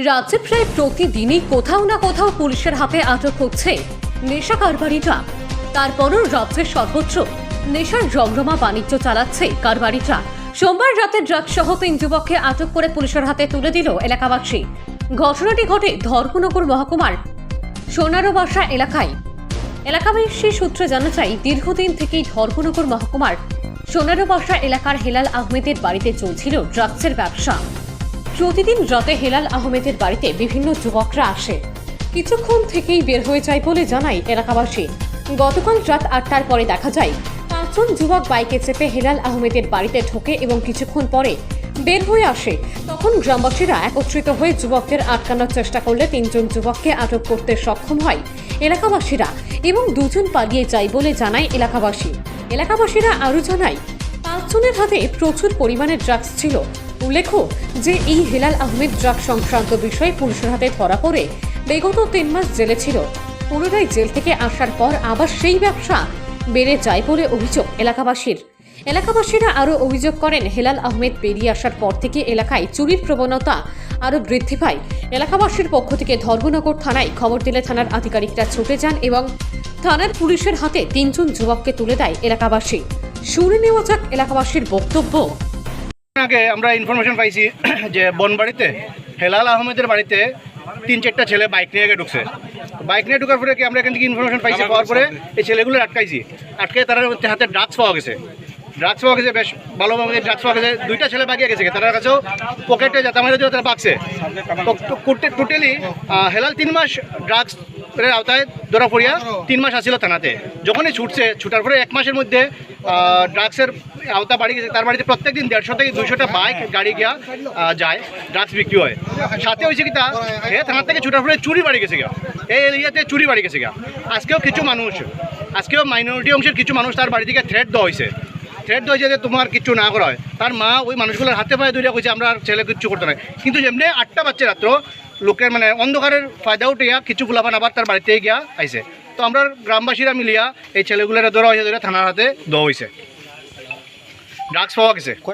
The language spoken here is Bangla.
রাজ্যে প্রায় প্রতিদিনই কোথাও না কোথাও পুলিশের হাতে আটক হচ্ছে নেশা কারবারিরা তারপরও রাজ্যের সর্বত্র নেশার জমজমা বাণিজ্য চালাচ্ছে কারবারিরা সোমবার রাতে ড্রাগস সহ তিন যুবককে আটক করে পুলিশের হাতে তুলে দিল এলাকাবাসী। ঘটনাটি ঘটে ধর্মনগর মহকুমার সোনারো বাসা এলাকায়। এলাকাবাসী সূত্রে জানা যায়, দীর্ঘদিন থেকেই ধর্মনগর মহকুমার সোনারো বাসা এলাকার হেলাল আহমেদের বাড়িতে চলছিল ড্রাগসের ব্যবসা। প্রতিদিন রাতে হেলাল আহমেদের বাড়িতে বিভিন্ন যুবকরা আসে। কিছুক্ষণ থেকেই বের হয়ে যায় বলে জানায় এলাকাবাসী। গতকাল রাত আটটার পরে দেখা যায়, পাঁচজন যুবক বাইকে চেপে হেলাল আহমেদের বাড়িতে ঢোকে এবং কিছুক্ষণ পরে বের হয়ে আসে। তখন গ্রামবাসীরা একত্রিত হয়ে যুবকদের আটকানোর চেষ্টা করলে তিনজন যুবককে আটক করতে সক্ষম হয় এলাকাবাসীরা এবং দুজন পালিয়ে যায় বলে জানায় এলাকাবাসী। এলাকাবাসীরা আরও জানায়, পাঁচজনের হাতে প্রচুর পরিমাণে ড্রাগস ছিল। উল্লেখ্য যে এই হেলাল আহমেদ ড্রাগ সংক্রান্ত বিষয়ে পুলিশের হাতে ধরা পড়ে বিগত তিন মাস জেলে ছিল। পুনরায় জেল থেকে আসার পর আবার সেই ব্যবসা বেড়ে যায় বলে অভিযোগ এলাকাবাসীর। এলাকাবাসীরা আরও অভিযোগ করেন, হেলাল আহমেদ বেরিয়ে আসার পর থেকে এলাকায় চুরির প্রবণতা আরও বৃদ্ধি পায়। এলাকাবাসীর পক্ষ থেকে ধর্মনগর থানায় খবর দিলে থানার আধিকারিকরা ছুটে যান এবং থানার পুলিশের হাতে তিনজন যুবককে তুলে দেয় এলাকাবাসী। শুনে নেওয়া যাক এলাকাবাসীর বক্তব্য। আগে আমরা ইনফরমেশন পাইছি যে বনবাড়িতে হেলাল আহমেদের বাড়িতে তিন চারটা ছেলে বাইক নিয়ে গিয়ে ঢুকছে। বাইক নিয়ে ঢুকার পরে কি আমরা এখান থেকে ইনফরমেশন পাইছি? পাওয়ার পরে এই ছেলেগুলো আটকাইছি। আটকে তারা হাতে ড্রাগস পাওয়া গেছে। ড্রাগস পাওয়া গেছে বেশ ভালোভাবে ড্রাগস পাওয়া গেছে। দুইটা ছেলে বাগিয়ে গেছে তার কাছেও পকেটে যাতে আমাদের তারা বাগছে টোটালি হেলাল তিন মাস ড্রাগস এর আওতায় ধরা পড়িয়া তিন মাস আসছিল থানাতে। যখনই ছুটছে ছুটার পরে এক মাসের মধ্যে ড্রাগসের আওতা বাড়ি গেছে। তার বাড়িতে প্রত্যেক দিন দেড়শো থেকে দুইশোটা বাইক গাড়ি গিয়া যায় ড্রাগস বিক্রি হয়। সাথে হয়েছে কি তা হে থানা থেকে ছুটার পরে চুরি বাড়ি গেছে গিয়া। এই এরিয়াতে চুরি বাড়ি গেছে গিয়া। আজকেও কিছু মানুষ আজকেও মাইনরিটি অংশের কিছু মানুষ তার বাড়ি থেকে থ্রেট দেওয়া হয়েছে থ্রেট হয়েছে যে তোমার কিছু না করা হয়। তার মা ওই মানুষগুলোর হাতে পায়ে ধরে কইছে, আমরা ছেলে কিচ্ছু করতে নাই। কিন্তু যেমনি আটটা বাচ্চা রাত্র, লোকের মানে অন্ধকারের ফায়দা উঠিয়া কিছু গুলাবান আবার তার বাড়িতে গিয়া আইছে। তো আমরা গ্রামবাসীরা মিলিয়া এই ছেলেগুলোরা ধরা হয়েছে ধরে থানার হাতে দেওয়া হয়েছে ড্রাগস পাওয়া গেছে।